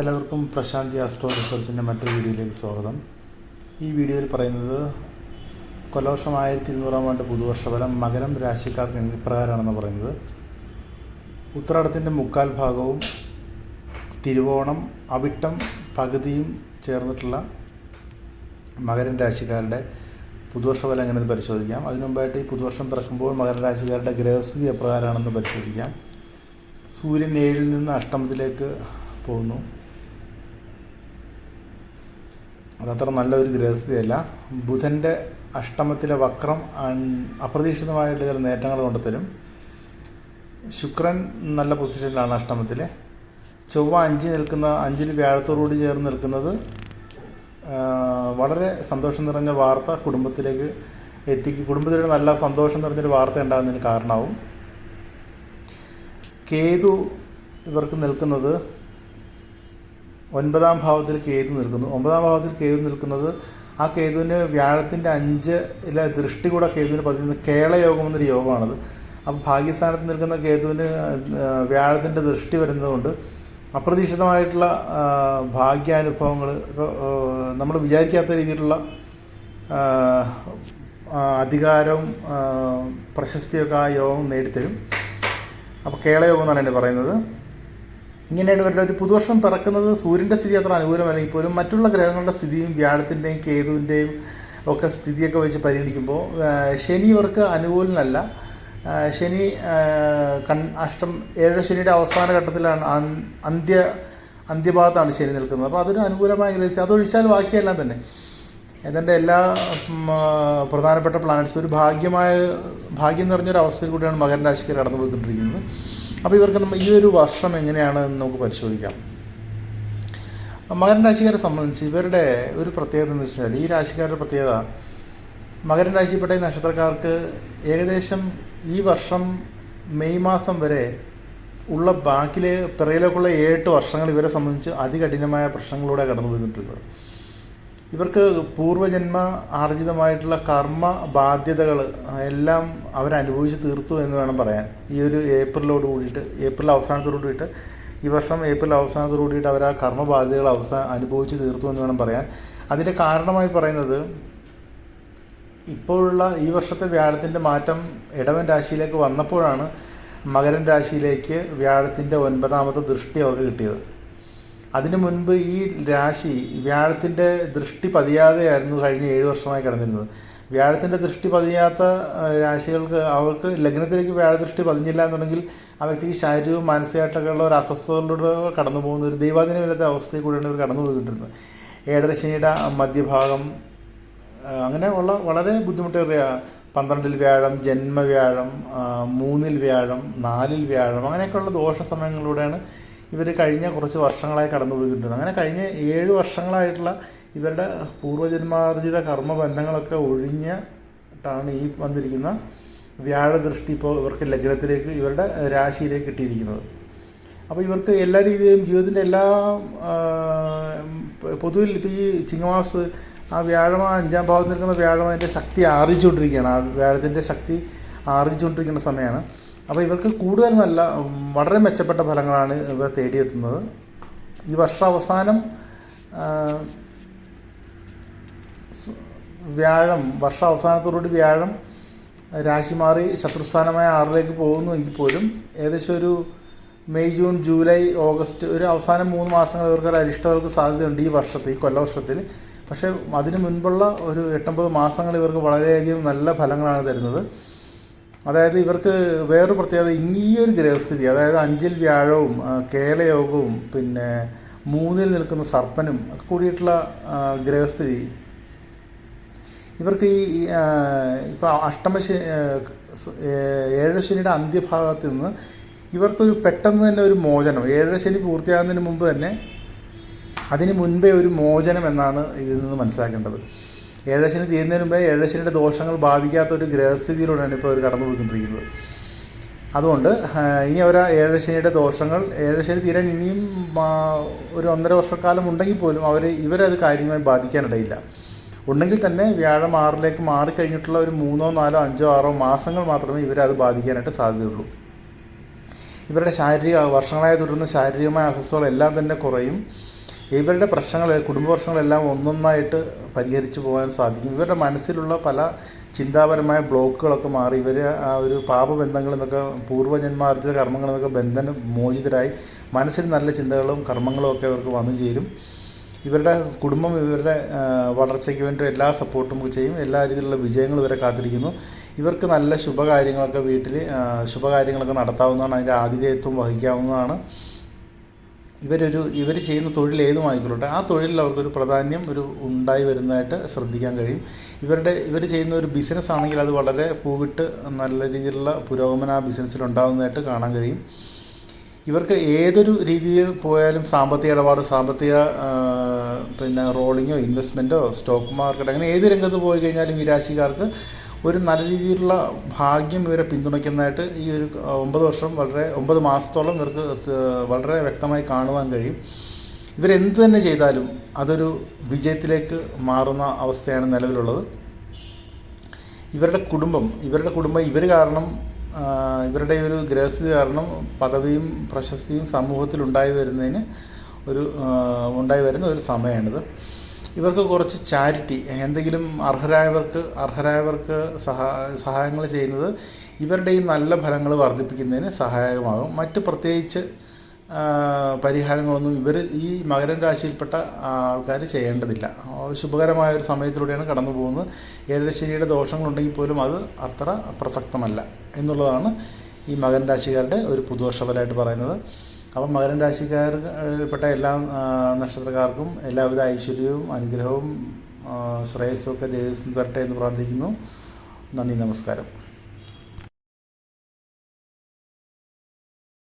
എല്ലാവർക്കും പ്രശാന്തി ആസ്ട്രോ റിസർച്ചിന്റെ മറ്റൊരു വീഡിയോയിലേക്ക് സ്വാഗതം. ഈ വീഡിയോയിൽ പറയുന്നത് കൊലവർഷം ആയിരത്തി ഇരുന്നൂറാം ആണ്ട് പുതുവർഷഫലം മകരം രാശിക്കാർക്ക് ഇപ്രകാരമാണെന്ന് പറയുന്നത്. ഉത്രാടത്തിന്റെ മുക്കാൽ ഭാഗവും തിരുവോണം അവിട്ടം പകുതിയും ചേർന്നിട്ടുള്ള മകരം രാശിക്കാരുടെ പുതുവർഷഫലം എങ്ങനെയെന്ന് പരിശോധിക്കാം. അതിനു മുമ്പായിട്ട് ഈ പുതുവർഷം പിറക്കുമ്പോൾ മകര രാശിക്കാരുടെ ഗ്രഹസ്ഥിതി എപ്രകാരമാണെന്ന് പരിശോധിക്കാം. സൂര്യൻ ഏഴിൽ നിന്ന് അഷ്ടമത്തിലേക്ക് പോകുന്നു. അതത്ര നല്ലൊരു ഗ്രഹസ്ഥിതിയല്ല. ബുധന്റെ അഷ്ടമത്തിലെ വക്രം അപ്രതീക്ഷിതമായിട്ട് ചില നേട്ടങ്ങൾ കൊണ്ടുതരും ശുക്രൻ നല്ല പൊസിഷനിലാണ് അഷ്ടമത്തിൽ ചൊവ്വ അഞ്ചിൽ നിൽക്കുന്ന അഞ്ചിൽ വ്യാഴത്തോടുകൂടി ചേർന്ന് നിൽക്കുന്നത് വളരെ സന്തോഷം നിറഞ്ഞ വാർത്ത കുടുംബത്തിലേക്ക് എത്തിക്ക് കുടുംബത്തിലൊരു നല്ല സന്തോഷം നിറഞ്ഞൊരു വാർത്ത ഉണ്ടാകുന്നതിന് കാരണമാവും. കേതു ഇവർക്ക് നിൽക്കുന്നത് ഒൻപതാം ഭാവത്തിൽ കേതു നിൽക്കുന്നു. ഒമ്പതാം ഭാവത്തിൽ കേതു നിൽക്കുന്നത് ആ കേതുവിന് വ്യാഴത്തിന്റെ അഞ്ച് ഇല്ല ദൃഷ്ടി കൂടെ കേതുവിന് പതിനൊന്ന് കേളയോഗം എന്നൊരു യോഗമാണത്. അപ്പോൾ ഭാഗ്യസ്ഥാനത്ത് നിൽക്കുന്ന കേതുവിന് വ്യാഴത്തിന്റെ ദൃഷ്ടി വരുന്നതുകൊണ്ട് അപ്രതീക്ഷിതമായിട്ടുള്ള ഭാഗ്യാനുഭവങ്ങൾ നമ്മൾ വിചാരിക്കാത്ത രീതിയിലുള്ള അധികാരവും പ്രശസ്തിയൊക്കെ ആ യോഗം നേടിത്തരും. അപ്പോൾ കേളയോഗം എന്നാണ് പറയുന്നത്. ഇങ്ങനെയാണ് ഇവരുടെ ഒരു പുതുവർഷം പിറക്കുന്നത്. സൂര്യന്റെ സ്ഥിതി അത്ര അനുകൂലമല്ലെങ്കിൽ പോലും മറ്റുള്ള ഗ്രഹങ്ങളുടെ സ്ഥിതിയും വ്യാഴത്തിന്റെയും കേതുവിന്റെയും ഒക്കെ സ്ഥിതിയൊക്കെ വെച്ച് പരിഗണിക്കുമ്പോൾ ശനി ഇവർക്ക് അനുകൂലനല്ല. ശനി കൺ അഷ്ടം ഏഴ് ശനിയുടെ അവസാന ഘട്ടത്തിലാണ് അന്ത്യ അന്ത്യഭാഗത്താണ് ശനി നിൽക്കുന്നത്. അപ്പോൾ അതൊരു അനുകൂലമായ ഗ്രഹിച്ച് അതൊഴിച്ചാൽ ബാക്കിയെല്ലാം തന്നെ. ഏതാണ്ട് എല്ലാ പ്രധാനപ്പെട്ട പ്ലാനറ്റ്സും ഒരു ഭാഗ്യമായ ഭാഗ്യം നിറഞ്ഞൊരു അവസ്ഥയിൽ കൂടിയാണ് മകരരാശിക്ക് കടന്നു പോയിക്കൊണ്ടിരിക്കുന്നത് അപ്പോൾ ഇവർക്ക് നമ്മൾ ഈ ഒരു വർഷം എങ്ങനെയാണ് നമുക്ക് പരിശോധിക്കാം. മകരൻ രാശിക്കാരെ സംബന്ധിച്ച് ഇവരുടെ ഒരു പ്രത്യേകത എന്ന് വെച്ചാൽ ഈ രാശിക്കാരുടെ പ്രത്യേകത മകരൻ രാശിപ്പെട്ട ഈ നക്ഷത്രക്കാർക്ക് ഏകദേശം ഈ വർഷം മെയ് മാസം വരെ ഉള്ള ബാക്കിലെ പിറയിലേക്കുള്ള ഏഴെട്ട് വർഷങ്ങൾ ഇവരെ സംബന്ധിച്ച് അതികഠിനമായ പ്രശ്നങ്ങളിലൂടെ കടന്നു പോയിക്കൊണ്ടിരിക്കുന്നത് ഇവർക്ക് പൂർവജന്മ ആർജിതമായിട്ടുള്ള കർമ്മ ബാധ്യതകൾ എല്ലാം അവരനുഭവിച്ച് തീർത്തു എന്ന് വേണം പറയാൻ. ഈ ഒരു ഏപ്രിലോട് കൂടിയിട്ട് ഏപ്രിൽ അവസാനത്തോട് കൂടിയിട്ട് ഈ വർഷം ഏപ്രിൽ അവസാനത്തോട് കൂടിയിട്ട് അവർ ആ കർമ്മ ബാധ്യതകൾ അവസാന അനുഭവിച്ച് തീർത്തു എന്ന് വേണം പറയാൻ. അതിന്റെ കാരണമായി പറയുന്നത് ഇപ്പോഴുള്ള ഈ വർഷത്തെ വ്യാഴത്തിന്റെ മാറ്റം ഇടവൻ രാശിയിലേക്ക് വന്നപ്പോഴാണ് മകരൻ രാശിയിലേക്ക് വ്യാഴത്തിന്റെ ഒൻപതാമത്തെ ദൃഷ്ടി അവർക്ക് കിട്ടിയത്. അതിനു മുൻപ് ഈ രാശി വ്യാഴത്തിന്റെ ദൃഷ്ടി പതിയാതെയായിരുന്നു കഴിഞ്ഞ ഏഴ് വർഷമായി കിടന്നിരുന്നത്. വ്യാഴത്തിന്റെ ദൃഷ്ടി പതിയാത്ത രാശികൾക്ക് അവർക്ക് ലഗ്നത്തിലേക്ക് വ്യാഴദൃഷ്ടി പതിഞ്ഞില്ല എന്നുണ്ടെങ്കിൽ അവർക്ക് ഈ ശാരീരികവും മാനസികമായിട്ടൊക്കെയുള്ള ഒരു അസ്വസ്ഥതകളിലൂടെ കടന്നു പോകുന്ന ഒരു ദൈവാധീനമില്ലാത്ത അവസ്ഥയിൽ കൂടിയാണ് ഇവർ കടന്നു പോയിക്കൊണ്ടിരുന്നത്. ഏഴര ശനിയുടെ മധ്യഭാഗം അങ്ങനെ ഉള്ള വളരെ ബുദ്ധിമുട്ടേറിയ പന്ത്രണ്ടിൽ വ്യാഴം ജന്മവ്യാഴം മൂന്നിൽ വ്യാഴം നാലിൽ വ്യാഴം അങ്ങനെയൊക്കെയുള്ള ദോഷ സമയങ്ങളിലൂടെയാണ് ഇവർ കഴിഞ്ഞ കുറച്ച് വർഷങ്ങളായി കടന്നുപോയിട്ടുണ്ട് അങ്ങനെ കഴിഞ്ഞ ഏഴ് വർഷങ്ങളായിട്ടുള്ള ഇവരുടെ പൂർവജന്മാർജിത കർമ്മബന്ധങ്ങളൊക്കെ ഒഴിഞ്ഞിട്ടാണ് ഈ വന്നിരിക്കുന്ന വ്യാഴദൃഷ്ടി ഇപ്പോൾ ഇവർക്ക് ലഗ്നത്തിലേക്ക് ഇവരുടെ രാശിയിലേക്ക് കിട്ടിയിരിക്കുന്നത് അപ്പോൾ ഇവർക്ക് എല്ലാ രീതിയിലും ജീവിതത്തിന്റെ എല്ലാ പൊതുവിൽ ഇപ്പോൾ ഈ ചിങ്ങമാസ് ആ വ്യാഴമ അഞ്ചാം ഭാവത്തിൽ നിൽക്കുന്ന വ്യാഴം അതിന്റെ ശക്തി ആർജിച്ചുകൊണ്ടിരിക്കുകയാണ്. ആ വ്യാഴത്തിന്റെ ശക്തി ആർജിച്ചുകൊണ്ടിരിക്കുന്ന സമയമാണ്. അപ്പോൾ ഇവർക്ക് കൂടുതൽ നല്ല വളരെ മെച്ചപ്പെട്ട ഫലങ്ങളാണ് ഇവർ തേടിയെത്തുന്നത്. ഈ വർഷാവസാനം വ്യാഴം വർഷാവസാനത്തോടുകൂടി വ്യാഴം രാശി മാറി ശത്രുസ്ഥാനമായ ആറിലേക്ക് പോകുന്നു എങ്കിൽ പോലും ഏകദേശം ഒരു മെയ് ജൂൺ ജൂലൈ ഓഗസ്റ്റ് ഒരു അവസാനം മൂന്ന് മാസങ്ങൾ ഇവർക്ക് ഒരു അരിഷ്ടവർക്ക് സാധ്യതയുണ്ട് ഈ വർഷത്തിൽ ഈ കൊല്ലവർഷത്തിൽ പക്ഷേ അതിനു മുൻപുള്ള ഒരു എട്ടൊമ്പത് മാസങ്ങൾ ഇവർക്ക് വളരെയധികം നല്ല ഫലങ്ങളാണ് തരുന്നത്. അതായത് ഇവർക്ക് വേറൊരു പ്രത്യേകത ഈ ഒരു ഗ്രഹസ്ഥിതി അതായത് അഞ്ചിൽ വ്യാഴവും കേളയോഗവും പിന്നെ മൂന്നിൽ നിൽക്കുന്ന സർപ്പനും ഒക്കെ കൂടിയിട്ടുള്ള ഗ്രഹസ്ഥിതി. ഇവർക്ക് ഈ ഇപ്പോൾ അഷ്ടമശ ഏഴ് ശനിയുടെ അന്ത്യഭാഗത്ത് നിന്ന് ഇവർക്കൊരു പെട്ടെന്ന് തന്നെ ഒരു മോചനം ഏഴര ശനി പൂർത്തിയാകുന്നതിന് മുമ്പ് തന്നെ അതിന് മുൻപേ ഒരു മോചനം എന്നാണ് ഇതിൽ നിന്ന് മനസ്സിലാക്കേണ്ടത്. ഏഴശനി തീരുന്നതിന് മുമ്പേ ഏഴശനിയുടെ ദോഷങ്ങൾ ബാധിക്കാത്ത ഒരു ഗ്രഹസ്ഥിതിയിലൂടെയാണ് ഇപ്പോൾ അവർ കടന്നു പോയിക്കൊണ്ടിരിക്കുന്നത് അതുകൊണ്ട് ഇനി അവർ ഏഴശനിയുടെ ദോഷങ്ങൾ ഏഴശനി തീരാൻ ഇനിയും ഒരു ഒന്നര വർഷക്കാലം ഉണ്ടെങ്കിൽ പോലും അവർ ഇവരത് കാര്യമായി ബാധിക്കാനിടയില്ല. ഉണ്ടെങ്കിൽ തന്നെ വ്യാഴം ആറിലേക്ക് മാറിക്കഴിഞ്ഞിട്ടുള്ള ഒരു മൂന്നോ നാലോ അഞ്ചോ ആറോ മാസങ്ങൾ മാത്രമേ ഇവരത് ബാധിക്കാനായിട്ട് സാധ്യതയുള്ളൂ. ഇവരുടെ ശാരീരിക വർഷങ്ങളായി തുടരുന്ന ശാരീരികമായ അസ്വസ്ഥതകളെല്ലാം തന്നെ കുറയും. ഇവരുടെ പ്രശ്നങ്ങൾ കുടുംബ പ്രശ്നങ്ങളെല്ലാം ഒന്നൊന്നായിട്ട് പരിഹരിച്ചു പോകാൻ സാധിക്കും. ഇവരുടെ മനസ്സിലുള്ള പല ചിന്താപരമായ ബ്ലോക്കുകളൊക്കെ മാറി. ഇവർ ആ ഒരു പാപബന്ധങ്ങളിൽ നിന്നൊക്കെ പൂർവജന്മാർജിത കർമ്മങ്ങളിൽ നിന്നൊക്കെ ബന്ധന മോചിതരായി മനസ്സിൽ നല്ല ചിന്തകളും കർമ്മങ്ങളും ഒക്കെ അവർക്ക് വന്നു ചേരും. ഇവരുടെ കുടുംബം ഇവരുടെ വളർച്ചയ്ക്ക് വേണ്ടി എല്ലാ സപ്പോർട്ടും ചെയ്യും. എല്ലാ രീതിയിലുള്ള വിജയങ്ങൾ ഇവരെ കാത്തിരിക്കുന്നു. ഇവർക്ക് നല്ല ശുഭകാര്യങ്ങളൊക്കെ വീട്ടിൽ ശുഭകാര്യങ്ങളൊക്കെ നടത്താവുന്നതാണ്. അതിന്റെ ആതിഥേയത്വം വഹിക്കാവുന്നതാണ്. ഇവരൊരു ഇവർ ചെയ്യുന്ന തൊഴിൽ ഏതുമായിക്കൊള്ളട്ടെ ആ തൊഴിലിൽ അവർക്കൊരു പ്രാധാന്യം ഒരു ഉണ്ടായി വരുന്നതായിട്ട് ശ്രദ്ധിക്കാൻ കഴിയും. ഇവരുടെ ഇവർ ചെയ്യുന്ന ഒരു ബിസിനസ് ആണെങ്കിൽ അത് വളരെ പൂവിട്ട് നല്ല രീതിയിലുള്ള പുരോഗമനം ആ ബിസിനസ്സിൽ ഉണ്ടാകുന്നതായിട്ട് കാണാൻ കഴിയും. ഇവർക്ക് ഏതൊരു രീതിയിൽ പോയാലും സാമ്പത്തിക ഇടപാട് സാമ്പത്തിക പിന്നെ റോളിങ്ങോ ഇൻവെസ്റ്റ്മെന്റോ സ്റ്റോക്ക് മാർക്കറ്റ് അങ്ങനെ ഏത് രംഗത്ത് പോയി കഴിഞ്ഞാലും ഈ രാശിക്കാർക്ക് ഒരു നല്ല രീതിയിലുള്ള ഭാഗ്യം ഇവരെ പിന്തുണയ്ക്കുന്നതായിട്ട് ഈ ഒരു ഒമ്പത് വർഷം വളരെ ഒമ്പത് മാസത്തോളം ഇവർക്ക് വളരെ വ്യക്തമായി കാണുവാൻ കഴിയും. ഇവരെന്ത് തന്നെ ചെയ്താലും അതൊരു വിജയത്തിലേക്ക് മാറുന്ന അവസ്ഥയാണ് നിലവിലുള്ളത്. ഇവരുടെ കുടുംബം ഇവരുടെ കുടുംബം ഇവർ കാരണം ഇവരുടെ ഒരു ഗ്രഹസ്ഥിതി കാരണം പദവിയും പ്രശസ്തിയും സമൂഹത്തിൽ ഉണ്ടായി വരുന്നതിന് ഒരു ഉണ്ടായി വരുന്ന ഒരു സമയമാണിത്. ഇവർക്ക് കുറച്ച് ചാരിറ്റി എന്തെങ്കിലും അർഹരായവർക്ക് അർഹരായവർക്ക് സഹാ സഹായങ്ങൾ ചെയ്യുന്നത് ഇവരുടെ ഈ നല്ല ഫലങ്ങൾ വർദ്ധിപ്പിക്കുന്നതിന് സഹായകമാകും. മറ്റ് പ്രത്യേകിച്ച് പരിഹാരങ്ങളൊന്നും ഇവർ ഈ മകരൻ രാശിയിൽപ്പെട്ട ആൾക്കാർ ചെയ്യേണ്ടതില്ല. ശുഭകരമായ ഒരു സമയത്തിലൂടെയാണ് കടന്നു പോകുന്നത്. ഏഴരശ്ശേരിയുടെ ദോഷങ്ങളുണ്ടെങ്കിൽ പോലും അത് അത്ര പ്രസക്തമല്ല എന്നുള്ളതാണ് ഈ മകൻ രാശിക്കാരുടെ ഒരു പുതുവർഷ ഫലമായിട്ട് പറയുന്നത്. അപ്പം മകരൻ രാശിക്കാർപ്പെട്ട എല്ലാ നക്ഷത്രക്കാർക്കും എല്ലാവിധ ഐശ്വര്യവും അനുഗ്രഹവും ശ്രേയസ്സും ഒക്കെ ദേവസ്വം തരട്ടെ എന്ന് പ്രാർത്ഥിക്കുന്നു. നന്ദി നമസ്കാരം.